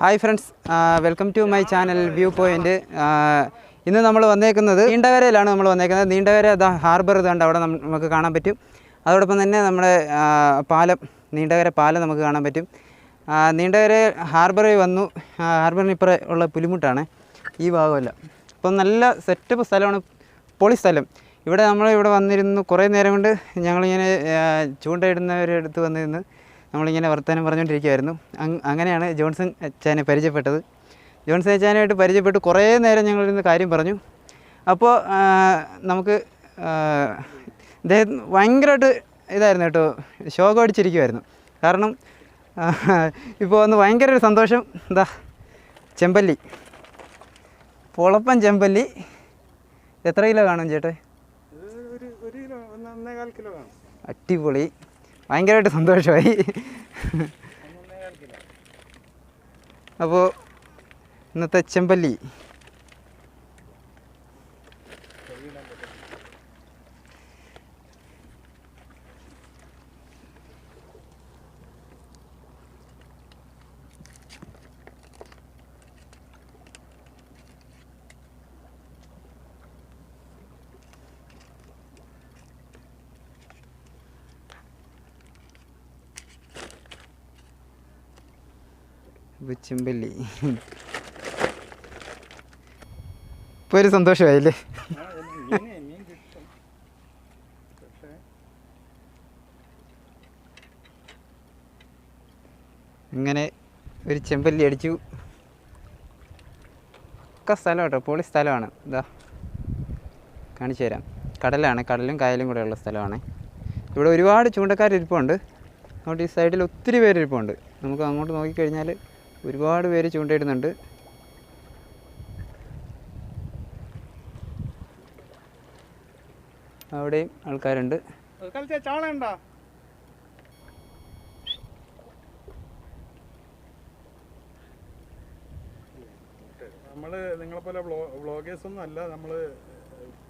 Hi friends welcome to my channel view point. ഇന്ന് നമ്മൾ വന്നേക്കുന്നത് നീണ്ടകരയിലാണ് നമ്മൾ വന്നേക്കുന്നത്. നീണ്ടകര ഹാർബർ ഇതുണ്ട് അവിടെ നമുക്ക് കാണാൻ പറ്റും. അതോടൊപ്പം തന്നെ നമ്മുടെ പാലം നീണ്ടകര പാലം നമുക്ക് കാണാൻ പറ്റും. നീണ്ടകര ഹാർബറിൽ വന്നു. ഹാർബറിന് ഇപ്പുറം ഉള്ള പുലിമുട്ടാണ്. ഈ ഭാഗമല്ല. അപ്പം നല്ല സെറ്റപ്പ് സ്ഥലമാണ് പൊളി സ്ഥലം ഇവിടെ നമ്മൾ ഇവിടെ വന്നിരുന്നു കുറേ നേരം കൊണ്ട് ഞങ്ങളിങ്ങനെ ആ, ചൂണ്ടയിടുന്നവരുടെ അടുത്ത് വന്നിരുന്ന്. നമ്മളിങ്ങനെ വർത്തമാനം പറഞ്ഞുകൊണ്ടിരിക്കുമായിരുന്നു അങ് അങ്ങനെയാണ് ജോൺസൺ അച്ചാനെ പരിചയപ്പെട്ടത്. ജോൺസൺ അച്ചാനായിട്ട് പരിചയപ്പെട്ട് കുറേ നേരം ഞങ്ങളിരുന്ന് കാര്യം പറഞ്ഞു. അപ്പോൾ നമുക്ക് ഇദ്ദേഹം ഭയങ്കരമായിട്ട് ഇതായിരുന്നു കേട്ടോ ശോകം അടിച്ചിരിക്കുമായിരുന്നു കാരണം ഇപ്പോൾ വന്ന് ഭയങ്കര ഒരു സന്തോഷം. എന്താ ചെമ്പല്ലി. പൊളപ്പൻ ചെമ്പല്ലി. എത്ര കിലോ കാണും ചേട്ടേ? ഒരു ഒരു കിലോ ഒന്ന് ഒന്നേകാൽ കിലോ കാണും. അടിപൊളി. ഭയങ്കരമായിട്ട് സന്തോഷമായി. അപ്പോൾ ഇന്നത്തെ ചെമ്പല്ലി. ഇത് ചെമ്പല്ലി ഇപ്പോൾ ഒരു സന്തോഷമായില്ലേ? ഇങ്ങനെ ഒരു ചെമ്പല്ലി അടിച്ചു. ഒക്കെ സ്ഥലം കേട്ടോ പൊളി സ്ഥലമാണ്. ഇതാ കാണിച്ചു തരാം. കടലാണ് കടലും കായലും കൂടെ ഉള്ള സ്ഥലമാണ്. ഇവിടെ ഒരുപാട് ചൂണ്ടക്കാർ ഇരിപ്പുണ്ട് അങ്ങോട്ട് ഈ സൈഡിൽ ഒത്തിരി പേരിരിപ്പുണ്ട്. നമുക്ക് അങ്ങോട്ട് നോക്കിക്കഴിഞ്ഞാൽ ഒരുപാട് പേര് ചൂണ്ടയിടുന്നുണ്ട്. അവിടെയും ആൾക്കാരുണ്ട്. നമ്മൾ നിങ്ങളെ പോലെ വ്ളോഗേഴ്സ് ഒന്നും അല്ല നമ്മൾ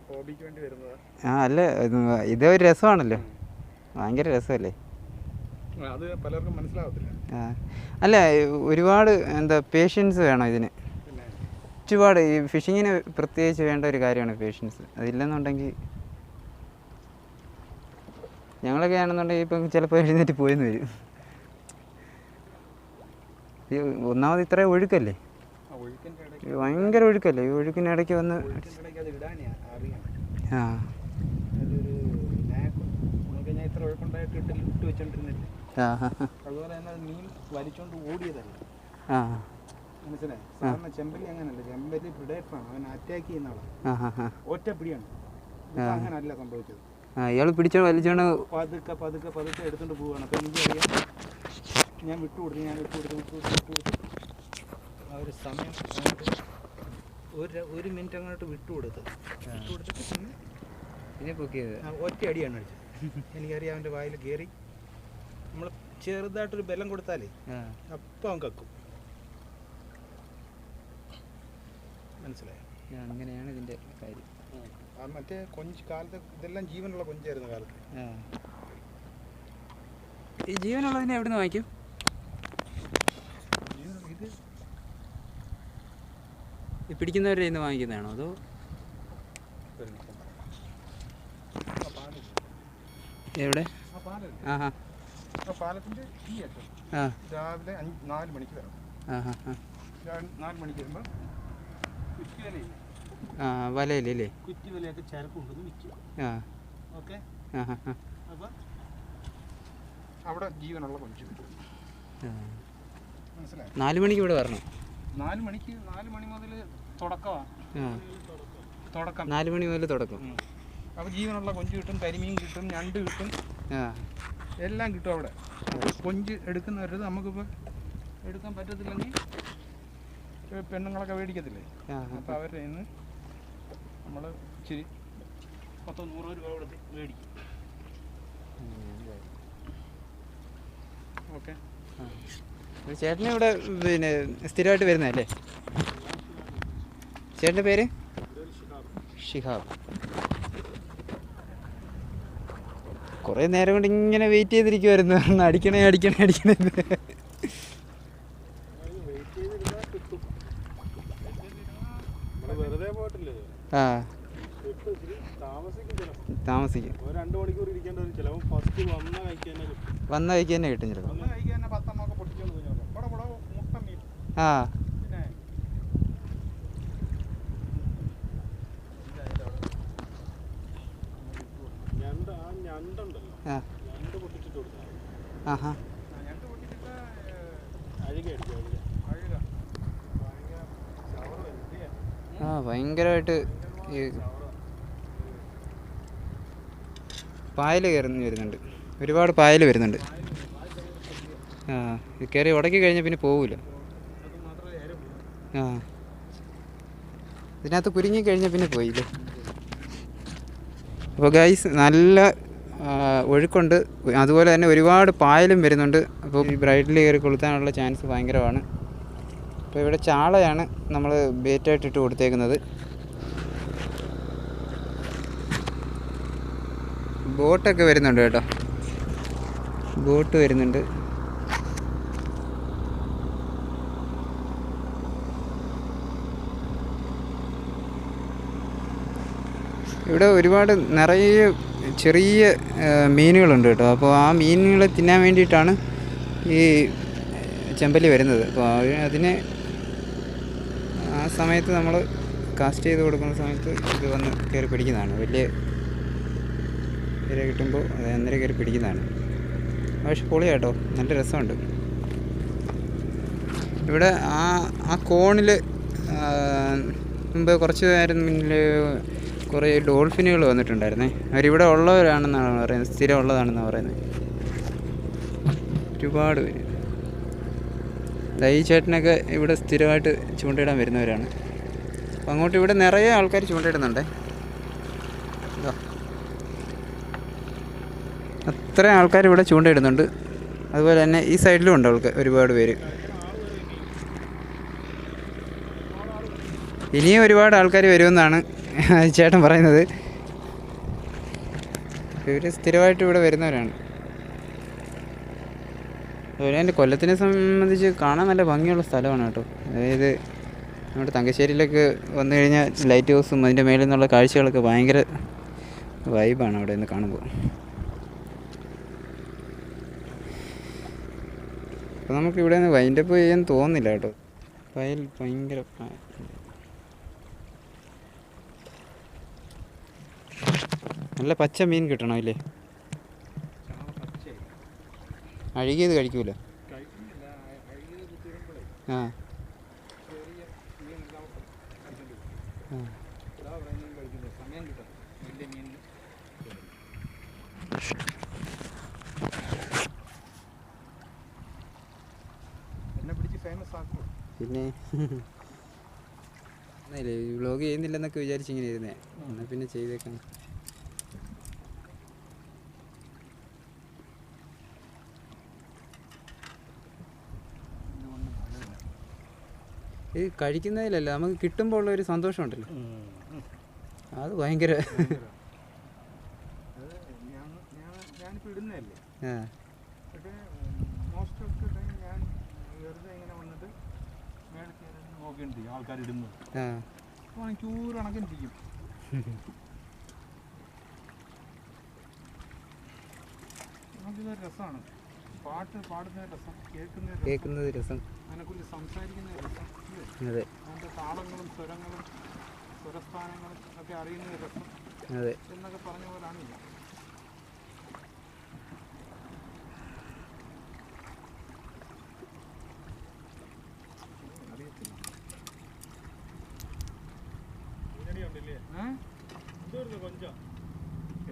ഹോബിക്ക് വേണ്ടി വരുന്നതാ. ആ അല്ല ഇത് ഒരു രസമാണല്ലോ. ഭയങ്കര രസമല്ലേ? അത് പലർക്കും മനസ്സിലാവത്തില്ല. അല്ല ഒരുപാട് എന്താ പേഷ്യൻസ് വേണം ഇതിന്. ഒരുപാട് ഈ ഫിഷിങ്ങിന് പ്രത്യേകിച്ച് വേണ്ട ഒരു കാര്യമാണ് പേഷ്യൻസ് അതില്ലെന്നുണ്ടെങ്കിൽ ഞങ്ങളൊക്കെ ആണെന്നുണ്ടെങ്കിൽ ഇപ്പം ചിലപ്പോൾ എഴുന്നേറ്റ് പോയെന്ന് വരും. ഈ ഒന്നാമത് ഇത്ര ഒഴുക്കല്ലേ? ഭയങ്കര ഒഴുക്കല്ലേ? ഈ ഒഴുക്കിനിടയ്ക്ക് വന്ന് ആ. ഇത്ര ഒഴുക്കുണ്ടായിട്ട് ഇട്ട് വെച്ചോണ്ടിരുന്നില്ല? അതുപോലെ തന്നെ മീൻ വലിച്ചോണ്ട് ഓടിയതല്ല? മനസ്സിലായി? ചെമ്പലി അങ്ങനല്ല. ചെമ്പലി പ്രിഡേറ്ററാണ് അവൻ അറ്റാക്ക് ചെയ്യുന്ന ആളാണ് ഒറ്റ പിടിയാണ്. ഇത് അങ്ങനല്ല സംഭവിച്ചത്. ആ ഇയാൾ പിടിച്ചോ പതുക്കെ പതുക്കെ പതുക്കെ എടുത്തോണ്ട് പോവാണ്. അപ്പൊ എനിക്കറിയാം ഞാൻ വിട്ടുകൊടുത്തു ഞാൻ വിട്ടുകൊടുത്തു വിട്ടുകൊടുത്തു ആ ഒരു സമയം ഒരു ഒരു മിനിറ്റ് അങ്ങോട്ട് വിട്ടുകൊടുത്തു വിട്ടുകൊടുത്തിട്ട് പിന്നെ പിന്നെ പൊക്കിയത്. ഒറ്റ അടിയാണ് അടിച്ചത്. എനിക്കറിയാം അവന്റെ വായിൽ കയറി നമ്മൾ ചെറുതായിട്ടൊരു ബലം കൊടുത്താലേ അപ്പം അവൻ കക്കും. മനസ്സിലായോ? അങ്ങനെയാണ് ഇതിന്റെ കാര്യം. മറ്റേ കൊഞ്ച് കാലത്ത് ഇതെല്ലാം ജീവനുള്ള കൊഞ്ചായിരുന്നു കാലത്ത്. ഈ ജീവനുള്ളതിനെ എവിടെ നിന്ന് വാങ്ങിക്കും ഇത് ഈ പിടിക്കുന്നവരുടെ ഇന്ന് വാങ്ങിക്കുന്നതാണോ അതോ? എവിടെ? ആ ഹാ ആ പാലത്തിന്റെ ഈ അറ്റം രാവിലെ നാല് മണിക്ക് വരണം. നാല് മണിക്ക് വരുമ്പോൾ കുറ്റിവലയില്ലേ ആ വലയിലല്ലേ കുറ്റിവലയൊക്കെ ചരക്ക് കൊണ്ടുവന്ന് വിൽക്കും. ആ. ഓക്കെ? അപ്പോൾ അവിടെ ജീവനുള്ള കൊഞ്ച് കിട്ടും. മനസ്സിലായി? നാല് മണിക്ക് ഇവിടെ വരണം. നാല് മണിക്ക് നാല് മണി മുതൽ തുടക്കമാണ് തുടക്കം. നാല് മണി മുതൽ തുടക്കം. അപ്പോൾ ജീവനുള്ള കൊഞ്ച് കിട്ടും കരിമീൻ കിട്ടും ഞണ്ട് കിട്ടും. എല്ലാം കിട്ടും അവിടെ. കൊഞ്ച് എടുക്കുന്നവരത് നമുക്കിപ്പോൾ എടുക്കാൻ പറ്റത്തില്ലെങ്കിൽ പെണ്ണുങ്ങളൊക്കെ മേടിക്കത്തില്ലേ? അപ്പം അവരുടെ നിന്ന് നമ്മൾ ഇച്ചിരി പത്തോ നൂറോ രൂപ കൊടുത്ത് മേടിക്കും. ഓക്കെ. ചേട്ടന് ഇവിടെ പിന്നെ സ്ഥിരമായിട്ട് വരുന്നതല്ലേ? ചേട്ടന്റെ പേര്? ഷിഹാബ്. കുറേ നേരം കൊണ്ട് ഇങ്ങനെ വെയിറ്റ് ചെയ്തിരിക്കുമായിരുന്നു അടിക്കണേ അടിക്കണേ അടിക്കണേ താമസിക്കും. വന്ന കഴിക്കാൻ ആ കിട്ടും ചിലപ്പോ. ചിലപ്പോൾ ഇരിക്കേണ്ട വരും ചിലപ്പോൾ ഫസ്റ്റ് വന്ന കഴിക്കാൻ തന്നെ കിട്ടും വന്ന വഴിക്ക് തന്നെ കിട്ടും ചിലപ്പോൾ വന്ന കഴിക്കാൻ തന്നെ പത്തെണ്ണമൊക്കെ പൊട്ടിച്ചോണ്ട് പോയി ചിലപ്പോൾ ഇവിടെ ഇവിടെ മുട്ട മീൻ ആ പിന്നെ ഞണ്ട് ആ ഞണ്ടുണ്ടല്ലോ ആ ഞണ്ട് പൊട്ടിച്ചിട്ട് കൊടുത്താൽ ആഹാ ഞണ്ട് പൊട്ടിച്ചിട്ട് അഴുക അടിക്കും അഴുക അഴുക ഭയങ്കര ചവറ് വരും ആ ഭയങ്കരമായിട്ട് പായൽ കയറുന്നു വരുന്നുണ്ട്. ഒരുപാട് പായൽ വരുന്നുണ്ട്. ആ ഇത് കയറി ഉടക്കി കഴിഞ്ഞാൽ പിന്നെ പോവില്ല ആ. ഇതിനകത്ത് കുരുങ്ങി കഴിഞ്ഞാൽ പിന്നെ പോയില്ലേ? അപ്പോൾ ഗൈസ് നല്ല ഒഴുക്കുണ്ട്. അതുപോലെ തന്നെ ഒരുപാട് പായലും വരുന്നുണ്ട്. അപ്പോൾ ഈ ബ്രൈഡിൽ കയറി കൊളുത്താനുള്ള ചാൻസ് ഭയങ്കരമാണ്. അപ്പോൾ ഇവിടെ ചാളയാണ് നമ്മൾ ബേറ്റായിട്ട് ഇട്ട് കൊടുത്തേക്കുന്നത്. ബോട്ടൊക്കെ വരുന്നുണ്ട് കേട്ടോ. ബോട്ട് വരുന്നുണ്ട്. ഇവിടെ ഒരുപാട് നിറയെ ചെറിയ മീനുകളുണ്ട് കേട്ടോ. അപ്പോൾ ആ മീനുകളെ തിന്നാൻ വേണ്ടിയിട്ടാണ് ഈ ചെമ്പല്ലി വരുന്നത്. അപ്പോൾ അതിന് ആ സമയത്ത് നമ്മൾ കാസ്റ്റ് ചെയ്ത് കൊടുക്കുന്ന സമയത്ത് ഇത് വന്ന് കയറി പിടിക്കുന്നതാണ്. വലിയ ഇര കിട്ടുമ്പോൾ അത് അന്നേരം കയറി പിടിക്കുന്നതാണ്. പക്ഷെ പൊളി കേട്ടോ. നല്ല രസമുണ്ട്. ഇവിടെ ആ ആ കോണിൽ മുമ്പ് കുറച്ച് നേരം മുന്നിൽ കുറേ ഡോൾഫിനുകൾ വന്നിട്ടുണ്ടായിരുന്നേ. അവരിവിടെ ഉള്ളവരാണെന്നാണ് പറയുന്നത് സ്ഥിരം ഉള്ളതാണെന്നാണ് പറയുന്നത്. ഒരുപാട് പേര്. ഈ ചേട്ടനൊക്കെ ഇവിടെ സ്ഥിരമായിട്ട് ചൂണ്ടയിടാൻ വരുന്നവരാണ്. അപ്പം അങ്ങോട്ട് ഇവിടെ നിറയെ ആൾക്കാർ ചൂണ്ടയിടുന്നുണ്ടേ. അത്രയും ആൾക്കാർ ഇവിടെ ചൂണ്ടയിടുന്നുണ്ട്. അതുപോലെ തന്നെ ഈ സൈഡിലും ഉണ്ട് അവൾക്ക് ഒരുപാട് പേര്. ഇനിയും ഒരുപാട് ആൾക്കാർ വരുമെന്നാണ് ചേട്ടൻ പറയുന്നത്. ഇവർ സ്ഥിരമായിട്ട് ഇവിടെ വരുന്നവരാണ്. അതുപോലെ എന്റെ കൊല്ലത്തിനെ സംബന്ധിച്ച് കാണാൻ നല്ല ഭംഗിയുള്ള സ്ഥലമാണ് കേട്ടോ. അതായത് നമ്മുടെ തങ്കശ്ശേരിയിലൊക്കെ വന്നു കഴിഞ്ഞാൽ ലൈറ്റ് ഹൗസും അതിന്റെ മേലിൽ നിന്നുള്ള കാഴ്ചകളൊക്കെ ഭയങ്കര വൈബാണ് അവിടെ നിന്ന് കാണുമ്പോൾ. അപ്പോൾ നമുക്ക് ഇവിടെ നിന്ന് വൈൻഡപ്പ് ചെയ്യാൻ തോന്നുന്നില്ല കേട്ടോ. വയൽ ഭയങ്കര പ- നല്ല പച്ച മീൻ കിട്ടണം ഇല്ലേ അഴുകിയത് കഴിക്കൂല? ആ. പിന്നെ? ഇല്ലേ വ്ളോഗ് ചെയ്യുന്നില്ലെന്നൊക്കെ വിചാരിച്ചിങ്ങനെ ഇരുന്നേ. എന്നാൽ പിന്നെ ചെയ്തേക്കാം ഇത് കഴിക്കുന്നതിലല്ല നമുക്ക് കിട്ടുമ്പോൾ ഉള്ള ഒരു സന്തോഷമുണ്ടല്ലോ. അത് ഭയങ്കര ആൾക്കാർ ഇടുന്നത്. നമുക്കിതൊരു രസമാണ്. പാട്ട് പാടുന്ന രസം കേൾക്കുന്ന രസം. അതിനെക്കുറിച്ച് സംസാരിക്കുന്ന ഇല്ലേ? അതെ. അതിന്റെ താളങ്ങളും സ്വരങ്ങളും സ്വരസ്ഥാനങ്ങളും ഒക്കെ അറിയുന്ന രസം അതെ. എന്നൊക്കെ പറഞ്ഞ പോലാണ് ഇത്.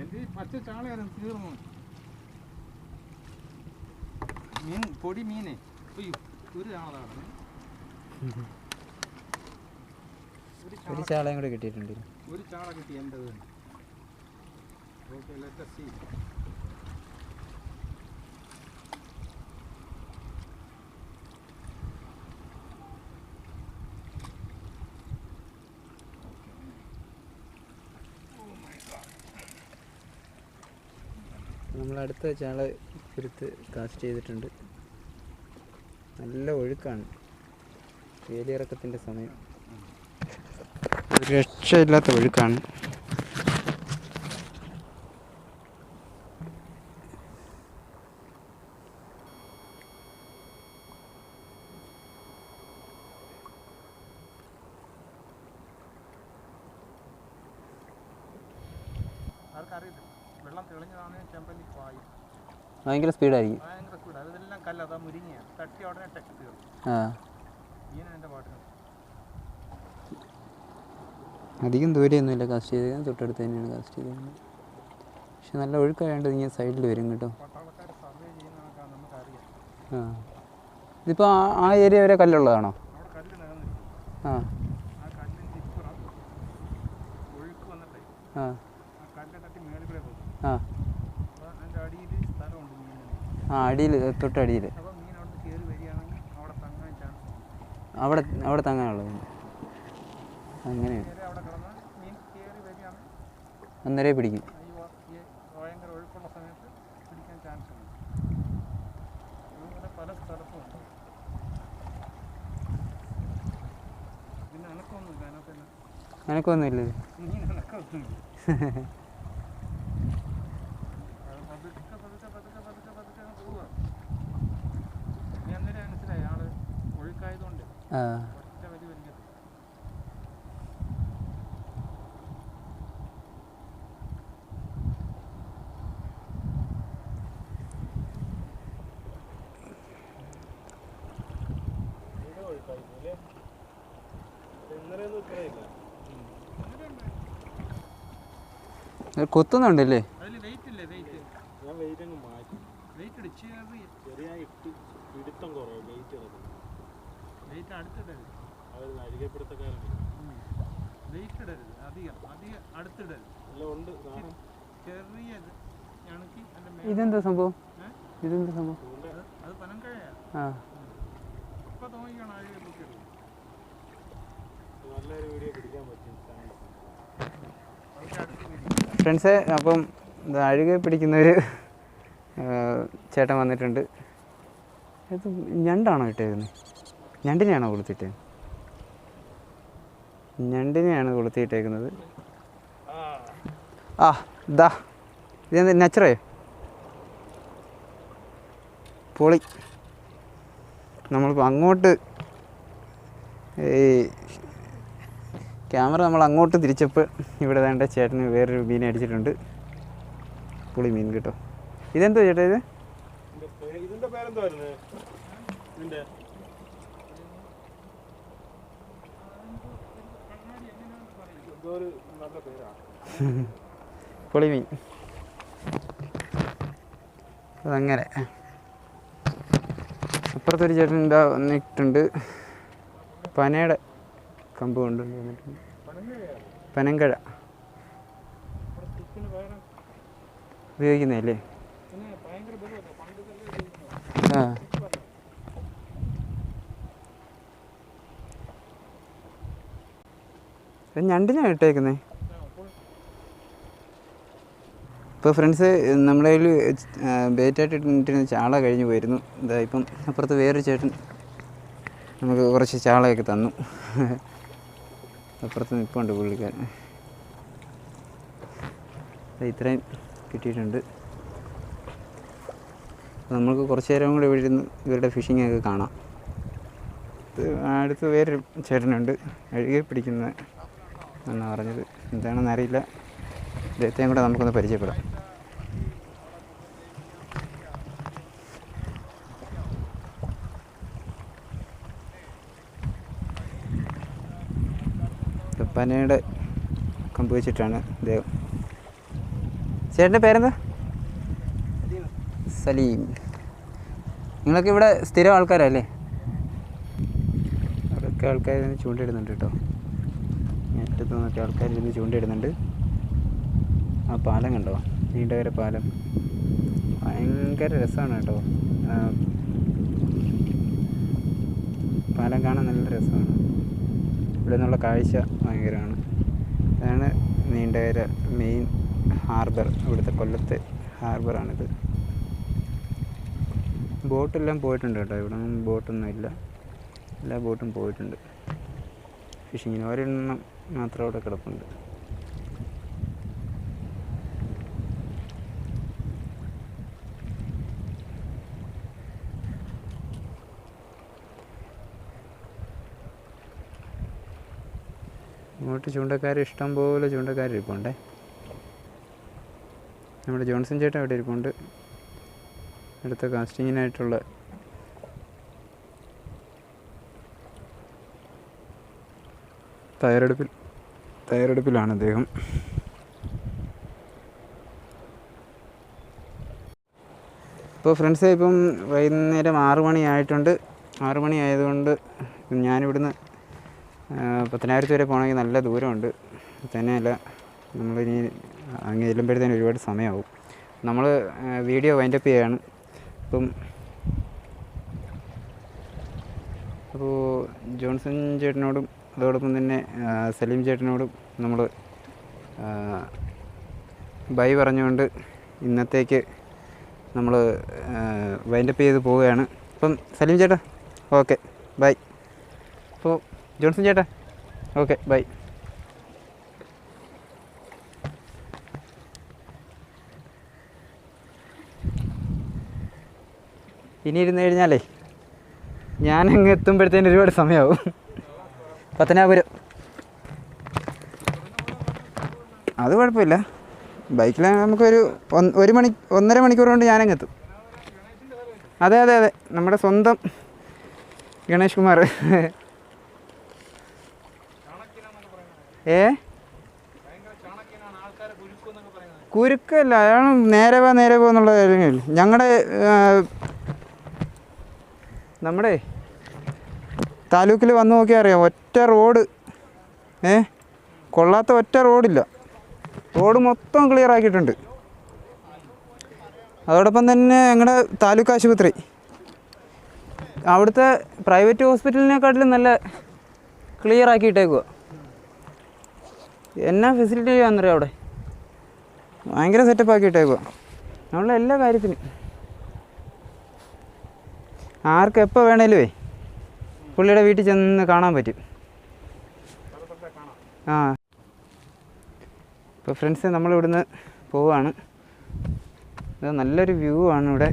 എന്റെ ഈ പച്ച ചാളയാണ് തീർന്നു. മീൻ പൊടി മീനെ. അയ്യോ. ഒരു ചാളയും കൂടെ കിട്ടിയിട്ടുണ്ട്. ഒരു ചാള കിട്ടി എന്റെ ഓക്കെ ലെറ്റ് സീ നമ്മൾ അടുത്ത ചാള കുരുത്ത് കാസ്റ്റ് ചെയ്തിട്ടുണ്ട്. നല്ല ഒഴുക്കാണ്. വേലിയിറക്കത്തിന്റെ സമയം. ഒരു രക്ഷയില്ലാത്ത ഒഴുക്കാണ്. ഭയങ്കര സ്പീഡായിരിക്കും. ഉടനെ ടെക്സ്റ്റ് ഇങ്ങനെ എന്റെ പാട്ടിന് അധികം ദൂരെയൊന്നുമില്ല കാസ്റ്റ് ചെയ്തത് തൊട്ടടുത്ത് തന്നെയാണ് കാസ്റ്റ് ചെയ്തത് പക്ഷെ നല്ല ഒഴുക്കായതുകൊണ്ട് ഇങ്ങനെ സൈഡിൽ വരും കേട്ടോ. ആ. ഇതിപ്പോൾ ആ- ഏരിയ വരെ കല്ലുള്ളതാണോ? ആ. ആ ആ ആ കല്ല് തട്ടി മേളിൽ കൂടെ പോകും ആ അപ്പോൾ അതിന്റെ അടിയിൽ സ്ഥലമുണ്ട് മീനിന് ആ അടിയിൽ തൊട്ടടിയിൽ അവിടെ അവിടെ തങ്ങാനുള്ളത്. അങ്ങനെയാണ് അന്നേരം പിടിക്കും. ഈ വ- ഈ ഭയങ്കര ഒഴുക്കുള്ള സമയത്ത് പിടിക്കാൻ ചാൻസ് ഉണ്ട് അതുപോലെ പല സ്ഥലത്തും ഉണ്ട് പിന്നെ അനക്കമൊന്നുമില്ല അതിനകത്തെല്ലാം നിനക്കൊന്നുമില്ല ഇത് മീൻ അനക്കമൊന്നുമില്ല അത് പതുക്കെ പതുക്കെ പതുക്കെ പതുക്കെ പതുക്കെ അങ്ങ് പോവുക ഇനി അന്നേരം മനസ്സിലായി ആൾ ഒഴുക്കായതുകൊണ്ട് ആ ഒറ്റ വലി വലിയ ഇത് കൊത്തുന്നുണ്ടല്ലേ? വെയിറ്റ് ഇല്ലേ വെയിറ്റ് ഞാൻ വെയിറ്റ് അങ്ങ് മാറ്റി. വെയിറ്റ് ചെറിയ പിടുത്തം കുറവ് വെയിറ്റ് കിടക്കുന്നു വെയിറ്റ് അടുത്തിടരുത്. വെയിറ്റ് ഇടരുത്. അധികം. അധികം അടുത്തിടരുത്. ഞണക്കി ഇതെന്താ സംഭവം? ഇതെന്താ സംഭവം? അത് ഇപ്പം തോന്നിക്കണം അഴുകി നല്ലൊരു വീഡിയോ പിടിക്കാൻ പറ്റും. ഫ്രണ്ട്സെ അപ്പം അഴുകെ പിടിക്കുന്നൊരു ചേട്ടൻ വന്നിട്ടുണ്ട്. ഇത് ഞണ്ടാണോ ഇട്ടേക്കുന്നത് ഞണ്ടിനെയാണോ കൊളുത്തിട്ട് ഞണ്ടിനെയാണ് കൊളുത്തിയിട്ടേക്കുന്നത്. ആ ദാ ഇതെന്ത് നച്ചറേ പൊളി. നമ്മളിപ്പോൾ അങ്ങോട്ട് ഈ ക്യാമറ നമ്മൾ അങ്ങോട്ട് തിരിച്ചപ്പോൾ ഇവിടെ വേണ്ട ചേട്ടന് വേറൊരു മീൻ അടിച്ചിട്ടുണ്ട്. പുളി മീൻ കിട്ടും. ഇതെന്തോ ചേട്ടാ ഇത്? നല്ല പേരാണ്. പൊളിമീൻ. അതങ്ങനെ. അപ്പുറത്തൊരു ചേട്ടൻ എന്താ വന്നിട്ടുണ്ട്. പനയുടെ കമ്പ് കൊണ്ടുകൊണ്ട് വന്നിട്ടുണ്ട് പനങ്കഴ. ഉപയോഗിക്കുന്നതല്ലേ? ആ ഇത് ഞണ്ടിനാണ് ഇട്ടേക്കുന്നേ. ഇപ്പോൾ ഫ്രണ്ട്സ് നമ്മുടെ കയ്യിൽ ബേറ്റായിട്ട് ഇട്ടിരുന്ന ചാള കഴിഞ്ഞ് പോയിരുന്നു. ഇതാ ഇപ്പം അപ്പുറത്ത് വേറൊരു ചേട്ടൻ നമുക്ക് കുറച്ച് ചാളയൊക്കെ തന്നു. അപ്പുറത്ത് നിൽപ്പുണ്ട് പുള്ളിക്കാരൻ. ഇത്രയും കിട്ടിയിട്ടുണ്ട്. നമുക്ക് കുറച്ച് നേരം കൂടെ ഇവിടെ ഇരുന്ന് ഇവരുടെ ഫിഷിംഗ് ഒക്കെ കാണാം. അടുത്ത് വേറൊരു ചേട്ടനുണ്ട് അഴുകെ പിടിക്കുന്ന എന്നാണ് പറഞ്ഞത്. എന്താണെന്ന് അറിയില്ല. ഇദ്ദേഹത്തെയും കൂടെ നമുക്കൊന്ന് പരിചയപ്പെടാം. പനയുടെ കമ്പ് വെച്ചിട്ടാണ് ഇദ്ദേഹം. ചേട്ടന്റെ പേരെന്താ? സലീം. നിങ്ങളൊക്കെ ഇവിടെ സ്ഥിരം ആൾക്കാരല്ലേ അതൊക്കെ ആൾക്കാർ ഇരുന്ന് ചൂണ്ടയിടുന്നുണ്ട് കേട്ടോ. അറ്റത്തു നിന്നൊക്കെ ആൾക്കാർ ഇരുന്ന് ചൂണ്ടയിടുന്നുണ്ട്. ആ പാലം കണ്ടോ? നീണ്ടകര പാലം. ഭയങ്കര രസമാണ് കേട്ടോ. പാലം കാണാൻ നല്ല രസമാണ്. ഇവിടെ നിന്നുള്ള കാഴ്ച ഭയങ്കരമാണ്. അതാണ് നീണ്ടകര മെയിൻ ഹാർബർ ഇവിടുത്തെ കൊല്ലത്തെ ഹാർബറാണിത് ബോട്ടെല്ലാം പോയിട്ടുണ്ട് കേട്ടോ. ഇവിടെ ബോട്ടൊന്നും ഇല്ല എല്ലാ ബോട്ടും പോയിട്ടുണ്ട്. ഫിഷിങ്ങിന് ഒരെണ്ണം മാത്രം അവിടെ കിടപ്പുണ്ട്. ഇങ്ങോട്ട് ചൂണ്ടക്കാർ ഇഷ്ടം പോലെ ചൂണ്ടക്കാർ ഇരിപ്പുണ്ടേ. നമ്മുടെ ജോൺസൺ ചേട്ടൻ അവിടെ ഇരിപ്പുണ്ട്. അടുത്ത കാസ്റ്റിങ്ങിനായിട്ടുള്ള തയ്യാറെടുപ്പിൽ തയ്യാറെടുപ്പിലാണ് അദ്ദേഹം ഇപ്പോൾ ഫ്രണ്ട്സ് ഇപ്പം വൈകുന്നേരം ആറു മണി ആയിട്ടുണ്ട്. ആറ് മണി ആയതുകൊണ്ട് ഞാനിവിടുന്ന് പത്തനായിരത്തി വരെ പോകണമെങ്കിൽ നല്ല ദൂരമുണ്ട്. തന്നെയല്ല നമ്മളിനി അങ്ങ് ചെല്ലുമ്പോഴത്തേന് ഒരുപാട് സമയമാവും. നമ്മൾ വീഡിയോ വൈൻഡപ്പ് ചെയ്യുകയാണ് ഇപ്പം അപ്പോൾ ജോൺസൺ ചേട്ടനോടും അതോടൊപ്പം തന്നെ സലീം ചേട്ടനോടും നമ്മൾ ബൈ പറഞ്ഞുകൊണ്ട് ഇന്നത്തേക്ക് നമ്മൾ വൈൻഡപ്പ് ചെയ്ത് പോവുകയാണ്. അപ്പം സലീം ചേട്ടാ ഓക്കെ ബൈ. അപ്പോൾ ജോൺസൺ ചേട്ടാ ഓക്കെ ബൈ. ഇനി ഇരുന്ന് കഴിഞ്ഞാലേ ഞാനങ്ങ് എത്തുമ്പോഴത്തേന് ഒരുപാട് സമയമാവും പത്തനാപുരം. അത് കുഴപ്പമില്ല. ബൈക്കിൽ നമുക്കൊരു ഒരു മണി ഒന്നര മണിക്കൂർ കൊണ്ട് ഞാനങ്ങെത്തും. അതെ അതെ അതെ. നമ്മുടെ സ്വന്തം ഗണേഷ് കുമാർ. ഏ? കുരുക്കല്ല അയാൾ നേരെ പോ നേരെ പോകുന്നുള്ള കാര്യങ്ങളില്ല ഞങ്ങളുടെ നമ്മുടെ താലൂക്കിൽ വന്ന് നോക്കിയാൽ അറിയാം ഒറ്റ റോഡ്. ഏ? കൊള്ളാത്ത ഒറ്റ റോഡില്ല. റോഡ് മൊത്തം ക്ലിയർ ആക്കിയിട്ടുണ്ട്. അതോടൊപ്പം തന്നെ ഞങ്ങളുടെ താലൂക്ക് ആശുപത്രി. അവിടുത്തെ പ്രൈവറ്റ് ഹോസ്പിറ്റലിനെക്കാട്ടിലും നല്ല ക്ലിയർ ആക്കിയിട്ടേക്കുക എന്നാ ഫെസിലിറ്റി ചെയ്യാന്നറിയ അവിടെ? ഭയങ്കര സെറ്റപ്പ് ആക്കിയിട്ടേക്കുക നമ്മളെ എല്ലാ കാര്യത്തിനും. ആർക്ക് എപ്പോൾ വേണേലുമേ പുള്ളിയുടെ വീട്ടിൽ ചെന്ന് കാണാൻ പറ്റും. ആ. ഇപ്പോൾ ഫ്രണ്ട്സ് നമ്മളിവിടുന്ന് പോവുകയാണ് ഇത് നല്ലൊരു വ്യൂ ആണ് ഇവിടെ.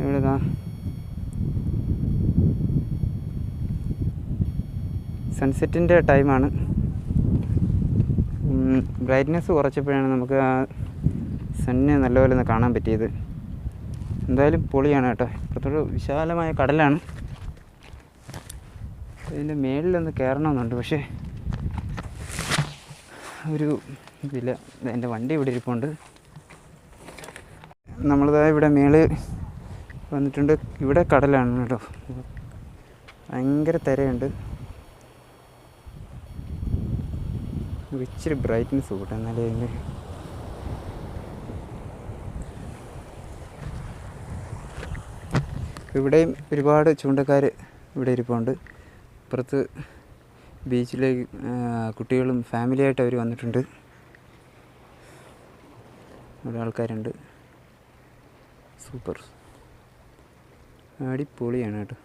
ഇവിടെ സൺസെറ്റിന്റെ ടൈമാണ് ബ്രൈറ്റ്നെസ് കുറച്ചപ്പോഴാണ് നമുക്ക് ആ സണ്ണിനെ നല്ലപോലെ ഒന്ന് കാണാൻ പറ്റിയത്. എന്തായാലും പൊളിയാണ് കേട്ടോ. ഇപ്പോഴത്തൊരു വിശാലമായ കടലാണ്. ഇതിന്റെ മേളിലൊന്ന് കയറണമെന്നുണ്ട്. പക്ഷേ ഒരു ഇതില്ല എന്റെ വണ്ടി ഇവിടെ ഇരിപ്പുണ്ട്. നമ്മളിതാ ഇവിടെ മേൾ വന്നിട്ടുണ്ട്. ഇവിടെ കടലാണ് കേട്ടോ. ഭയങ്കര തിരയുണ്ട്. ഇച്ചിരി ബ്രൈറ്റ്നെസ് കൂട്ടെ. എന്നാലേ അതിന്റെ ഇവിടെയും ഒരുപാട് ചൂണ്ടക്കാർ ഇവിടെ ഇരിപ്പുണ്ട്. അപ്പുറത്ത് ബീച്ചിലേക്ക് കുട്ടികളും ഫാമിലിയായിട്ട് അവർ വന്നിട്ടുണ്ട് ഇവിടെ ആൾക്കാരുണ്ട് സൂപ്പർ അടിപൊളിയാണ് കേട്ടോ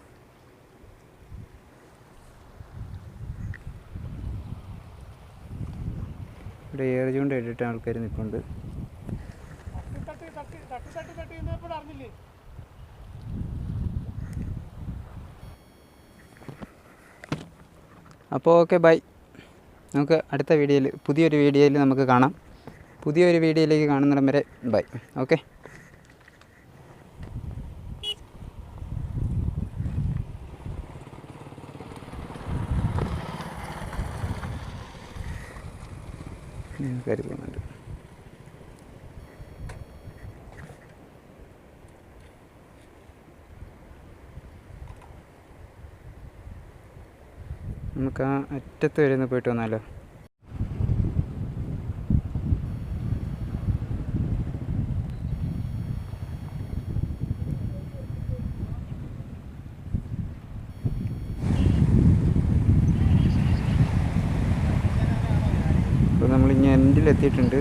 ഇവിടെ ഏറെ ചൂണ്ട ഇട്ടിട്ട് ആൾക്കാർ നിൽപ്പുണ്ട് അപ്പോൾ ഓക്കെ ബൈ. നമുക്ക് അടുത്ത വീഡിയോയിൽ പുതിയൊരു വീഡിയോയിൽ നമുക്ക് കാണാം. പുതിയൊരു വീഡിയോയിലേക്ക് കാണുന്നിടം വരെ ബൈ. ഓക്കെ കരുതുന്നുണ്ട് നമുക്ക് ആ അറ്റത്ത് വരെ ഒന്ന് പോയിട്ട് വന്നാലോ? അപ്പോൾ നമ്മളിങ്ങനെ എൻഡിലെത്തിയിട്ടുണ്ട്